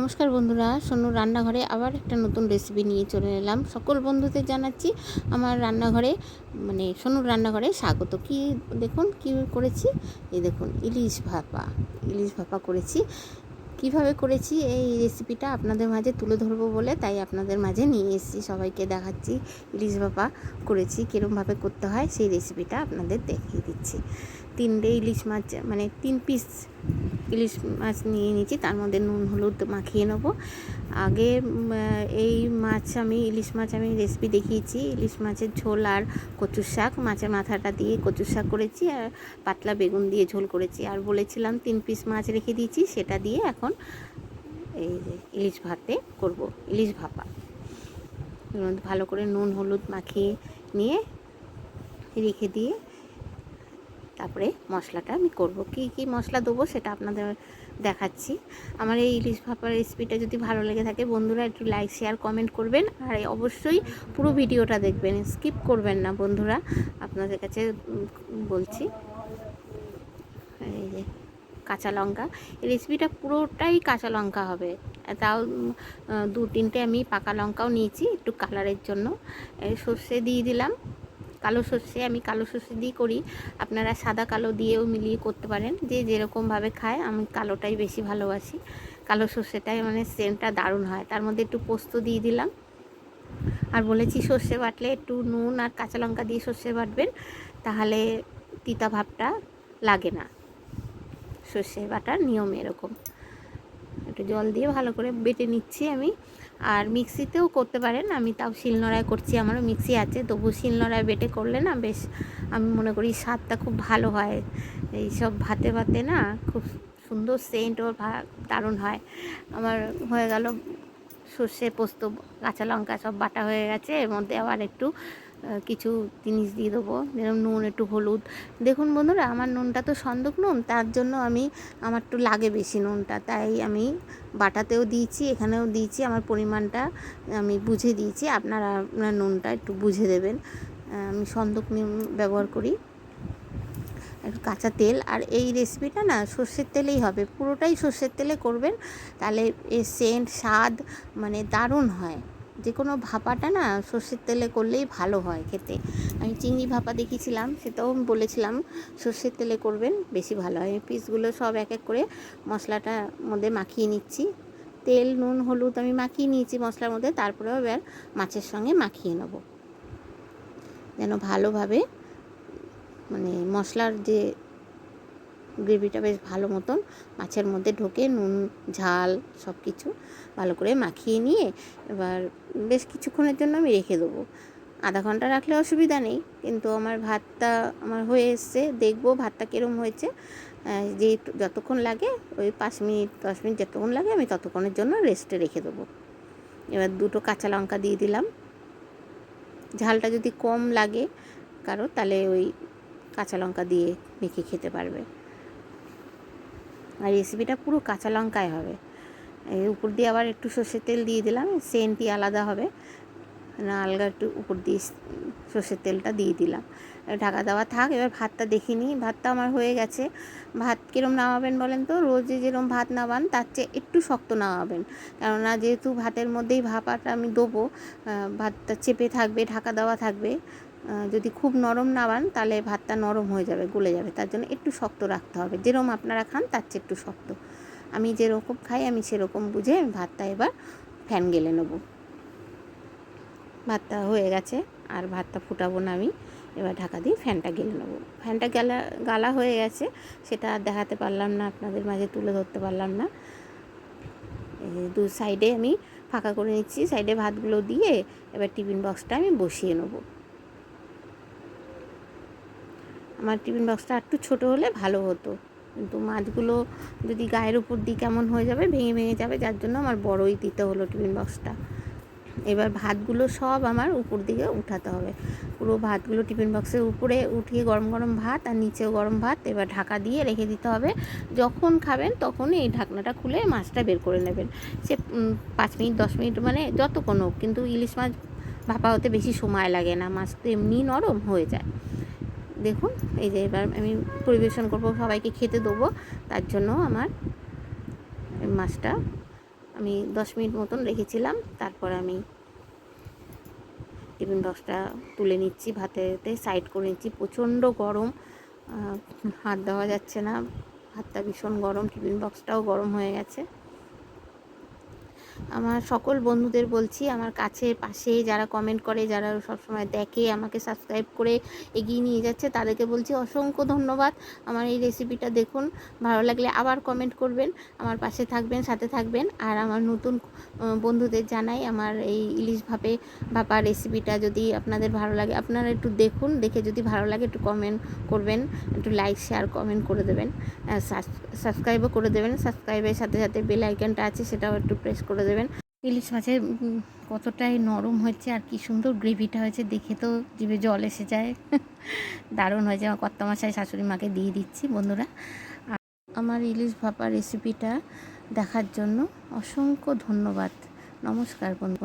নমস্কার বন্ধুরা, সোনু রান্নাঘরে আবার একটা নতুন রেসিপি নিয়ে চলে এলাম। সকল বন্ধুদের জানাচ্ছি আমার রান্নাঘরে মানে সোনুর রান্নাঘরে স্বাগত। কি দেখুন, কি করেছি? এই দেখুন, ইলিশ ভাপা ইলিশ ভাপা করেছি। কীভাবে করেছি? এই রেসিপিটা আপনাদের মাঝে তুলে ধরবো বলে, তাই আপনাদের মাঝে নিয়ে এসেছি। সবাইকে দেখাচ্ছি ইলিশ ভাপা করেছি কীরমভাবে করতে হয়, সেই রেসিপিটা আপনাদের দেখিয়ে দিচ্ছি। তিনটে ইলিশ মাছ মানে তিন পিস ইলিশ মাছ নিয়ে নিয়েছি, তার মধ্যে নুন, হলুদ মাখিয়ে নেব। আগে এই মাছ আমি, ইলিশ মাছ আমি রেসিপি দেখিয়েছি। ইলিশ মাছের ঝোল আর কচুর শাক, মাছের মাথাটা দিয়ে কচুর শাক করেছি আর পাতলা বেগুন দিয়ে ঝোল করেছি। আর বলেছিলাম তিন পিস মাছ রেখে দিয়েছি, সেটা দিয়ে এখন এই যে ইলিশ ভাতে করব, ইলিশ ভাপা। ভালো করে নুন, হলুদ মাখিয়ে নিয়ে রেখে দিয়ে তারপরে মশলাটা আমি করব। কি কি মশলা দেবো সেটা আপনাদের দেখাচ্ছি। আমার এই ইলিশ ভাপার রেসিপিটা যদি ভালো লেগে থাকে, বন্ধুরা একটু লাইক শেয়ার কমেন্ট করবেন। আর অবশ্যই পুরো ভিডিওটা দেখবেন। স্কিপ করবেন না, বন্ধুরা। আপনাদের কাছে বলছি। এই যে কাঁচা লঙ্কা। এই রেসিপিটা পুরোটাই কাঁচা লঙ্কা হবে। তাও দু তিনটে আমি পাকা লঙ্কাও নিয়েছি, একটু কালারের জন্য। সর্ষে দিয়ে দিলাম। কালো সর্ষে আমি কালো সর্ষে দিয়ে করি। আপনারা সাদা কালো দিয়েও মিলিয়ে করতে পারেন। যে যেরকমভাবে খায়, আমি কালোটাই বেশি ভালোবাসি। কালো সর্ষেটাই মানে সেন্টটা দারুণ হয়। তার মধ্যে একটু পোস্ত দিয়ে দিলাম। আর বলেছি সর্ষে বাটলে একটু নুন আর কাঁচা লঙ্কা দিয়ে সর্ষে বাটবেন, তাহলে তিতা ভাবটা লাগে না। সর্ষে বাটার নিয়ম এরকম। একটু জল দিয়ে ভালো করে বেটে নিচ্ছি আমি। আর মিক্সিতেও করতে পারেন। আমি তাও শিলনোড়ায় করছি, আমারও মিক্সি আছে। তবু শিলনোড়ায় বেটে করলে না বেশ আমি মনে করি স্বাদটা খুব ভালো হয়। এই সব ভাতে ভাতে না খুব সুন্দর সেন্ট ওর দারুণ হয়। আমার হয়ে গেল সর্ষে পোস্ত, কাঁচা লঙ্কা সব বাটা হয়ে গেছে। এর মধ্যে আবার একটু কিছু জিনিস দিয়ে দেবো। যেরকম নুন, একটু হলুদ। দেখুন বন্ধুরা, আমার নুনটা তো সন্দক নুন, তার জন্য আমি, আমার একটু লাগে বেশি নুনটা। তাই আমি বাটাতেও দিয়েছি, এখানেও দিয়েছি। আমার পরিমাণটা আমি বুঝে দিয়েছি। আপনারা, আপনার নুনটা একটু বুঝে দেবেন। আমি সন্দক নুন ব্যবহার করি। একটু কাঁচা তেল। আর এই রেসিপিটা না, সর্ষের তেলেই হবে। পুরোটাই সর্ষের তেলে করবেন, তাহলে এর সেন্ট স্বাদ মানে দারুণ হয়। যে কোনো ভাপাটা না সর্ষের তেলে করলেই ভালো হয় খেতে। আমি চিংড়ি ভাপা দেখিয়েছিলাম, সেটাও বলেছিলাম, সর্ষের তেলে করবেন, বেশি ভালো হয়। পিসগুলো সব এক এক করে মশলাটার মধ্যে মাখিয়ে নিচ্ছি। তেল, নুন, হলুদ আমি মাখিয়ে নিয়েছি মশলার মধ্যে, তারপরেও এবার মাছের সঙ্গে মাখিয়ে নেব। যেন ভালোভাবে মানে মশলার যে গ্রেভিটা বেশ ভালো মতন মাছের মধ্যে ঢোকে, নুন, ঝাল সব কিছু ভালো করে মাখিয়ে নিয়ে এবার বেশ কিছুক্ষণের জন্য আমি রেখে দেবো। আধা ঘণ্টা রাখলে অসুবিধা নেই, কিন্তু আমার ভাতটা আমার হয়ে এসছে, দেখব ভাতটা কীরম হয়েছে। যে যতক্ষণ লাগে, ওই পাঁচ মিনিট, দশ মিনিট যতক্ষণ লাগে আমি ততক্ষণের জন্য রেস্টে রেখে দেবো। এবার দুটো কাঁচা লঙ্কা দিয়ে দিলাম। ঝালটা যদি কম লাগে কারও, তাহলে ওই কাঁচা লঙ্কা দিয়ে মেখে খেতে পারবে। আর রেসিপিটা পুরো কাঁচা লঙ্কায় হবে। এই উপর দিয়ে আবার একটু সর্ষের তেল দিয়ে দিলাম সেন্টই আলাদা হবে। না, আলগা একটু উপর দিয়ে সর্ষের তেলটা দিয়ে দিলাম। ঢাকা দেওয়া থাক, এবার ভাতটা দেখে নিই। ভাতটা আমার হয়ে গেছে। ভাত কীরম নামাবেন বলেন তো? রোজে যেরকম ভাত নামান, তার চেয়ে একটু শক্ত নামাবেন। কেননা যেহেতু ভাতের মধ্যেই ভাপাটা আমি দেবো ভাতটা চেপে থাকবে, ঢাকা দেওয়া থাকবে। যদি খুব নরম নাবান তাহলে ভাতটা নরম হয়ে যাবে, গলে যাবে। তার জন্য একটু শক্ত রাখতে হবে। যেরকম আপনারা খান, তার চেয়ে একটু শক্ত। আমি যেরকম খাই, আমি সেরকম বুঝে আমি ভাতটা এবার ফ্যান গেলে নেব। ভাতটা হয়ে গেছে, আর ভাতটা ফুটাবো না আমি। এবার ঢাকা দিয়ে ফ্যানটা গেলে নেব। ফ্যানটা গেলা, গালা হয়ে গেছে, সেটা দেখাতে পারলাম না, আপনাদের মাঝে তুলে ধরতে পারলাম না। দু সাইডে আমি ফাঁকা করে নিচ্ছি সাইডে ভাতগুলো দিয়ে এবার টিফিন বক্সটা আমি বসিয়ে নেব। আমার টিফিন বক্সটা একটু ছোটো হলে ভালো হতো। কিন্তু মাছগুলো যদি গায়ের উপর দিয়ে কেমন হয়ে যাবে, ভেঙে ভেঙে যাবে, যার জন্য আমার বড়ই দিতে হলো টিফিন বক্সটা। এবার ভাতগুলো সব আমার উপর দিকে উঠাতে হবে। পুরো ভাতগুলো টিফিন বক্সের উপরে উঠিয়ে গরম গরম ভাত আর নিচেও গরম ভাত এবার ঢাকা দিয়ে রেখে দিতে হবে। যখন খাবেন তখনই এই ঢাকনাটা খুলে মাছটা বের করে নেবেন। সে পাঁচ মিনিট, দশ মিনিট মানে যতক্ষণ হোক, কিন্তু ইলিশ মাছ ভাপা হতে বেশি সময় লাগে না। মাছ তো এমনি নরম হয়ে যায়। দেখুন, এই যে এবার আমি পরিবেশন করব, সবাইকে খেতে দেবো। তার জন্য আমার মাছটা আমি দশ মিনিট মতন রেখেছিলাম। তারপর আমি টিফিন বক্সটা তুলে নিচ্ছি, ভাতেতে সাইড করে নিচ্ছি। প্রচণ্ড গরম হাত দেওয়া যাচ্ছে না। হাতটা ভীষণ গরম, টিফিন বক্সটাও গরম হয়ে গেছে। আমার সকল বন্ধুদের বলছি, আমার কাছে পাশে যারা কমেন্ট করে, যারা সবসময় দেখে, আমাকে সাবস্ক্রাইব করে এগিয়ে নিয়ে যাচ্ছে, তাদেরকে বলছি অসংখ্য ধন্যবাদ। আমার এই রেসিপিটা দেখুন, ভালো লাগলে আবার কমেন্ট করবেন, আমার পাশে থাকবেন, সাথে থাকবেন, আর আমার নতুন বন্ধুদের জানাই আমার এই ইলিশ ভাপে, ভাপা রেসিপিটা যদি আপনাদের ভালো লাগে, আপনারা একটু দেখুন, দেখে যদি ভালো লাগে একটু কমেন্ট করবেন, একটু লাইক শেয়ার কমেন্ট করে দেবেন সাবস্ক্রাইবও করে দেবেন সাবস্ক্রাইবের সাথে সাথে বেল আইকনটা আছে, সেটাও একটু প্রেস করে দেবেন। ইলিশ মাছের কতটাই নরম হয়েছে আর কি সুন্দর গ্রেভিটা হয়েছে, দেখে তো জিভে জল এসে যায়। দারুণ হয়েছে, আমার কর্তা মশাই শাশুড়ি মাকে দিয়ে দিচ্ছি, বন্ধুরা। আমার ইলিশ ভাপা রেসিপিটা দেখার জন্য অসংখ্য ধন্যবাদ। নমস্কার বন্ধু